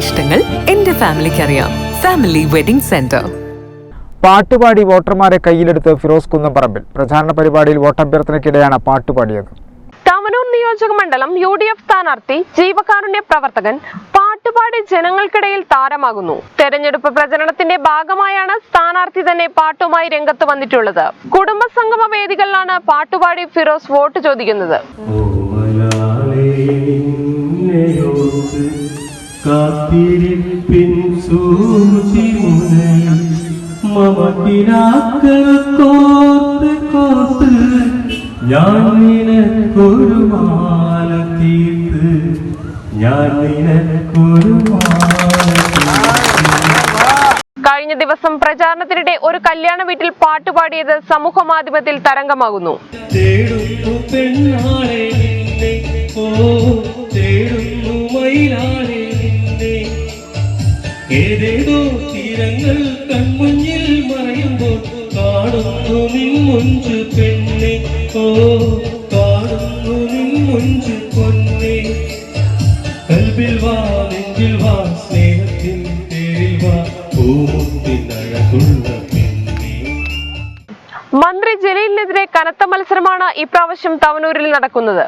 ഇഷ്ടങ്ങൾ എന്റെ ഫാമിലിക്ക് അറിയാം ഫാമിലി വെഡിംഗ് സെന്റർ പാട്ടുപാടി വോട്ടർമാരെ കയ്യിലെടുത്ത് ഫിറോസ് കുന്നംപറമ്പിൽ. പ്രചാരണ പരിപാടിയിൽ വോട്ടഭ്യർത്ഥനയ്ക്കിടെയാണ് പാട്ടുപാടിയത്. തവനൂർ നിയോജക മണ്ഡലം യു ഡി എഫ് സ്ഥാനാർത്ഥി ജീവകാരുണ്യ പ്രവർത്തകൻ പാട്ടുപാടി ജനങ്ങൾക്കിടയിൽ താരമാകുന്നു. തെരഞ്ഞെടുപ്പ് പ്രചരണത്തിന്റെ ഭാഗമായാണ് സ്ഥാനാർത്ഥി തന്നെ പാട്ടുമായി രംഗത്ത് വന്നിട്ടുള്ളത്. കുടുംബസംഗമ വേദികളിലാണ് പാട്ടുപാടി ഫിറോസ് വോട്ട് ചോദിക്കുന്നത്. കാത്തിരിപ്പിൻ സൂചിമുനയിൽ മമത്തിനാക്കൾ കോർത്ത് കോർത്ത് ഞാൻ നിനക്കൊരു മാല തീർത്ത്. ഞാൻ നിനക്കൊരു കഴിഞ്ഞ ദിവസം പ്രചാരണത്തിനിടെ ഒരു കല്യാണ വീട്ടിൽ പാട്ടുപാടിയത് സമൂഹ മാധ്യമത്തിൽ തരംഗമാകുന്നു. തേടുന്നു പെണ്ണാളെ ഓ തേടുന്നു മയിലാളെ ഏതേതോ തീരങ്ങൾ കൺമുഞ്ഞിൽ മറയുമ്പോൾ കാണുന്നു നിൻ മുഞ്ചു പെണ്ണെ. ഓ കാണുന്നു നിൻ മുഞ്ചു പൊന്നെ. കൽവിൽ വാ നെഞ്ചിൽ വാ സ്നേഹത്തിൻ തേരിൽ വാ പൂമുത്തിനഴകുള്ള പെണ്ണെ. മന്ത്രി ജലീലിനെതിരെ കനത്ത മത്സരമാണ് ഇപ്രാവശ്യം തവനൂരിൽ നടക്കുന്നത്.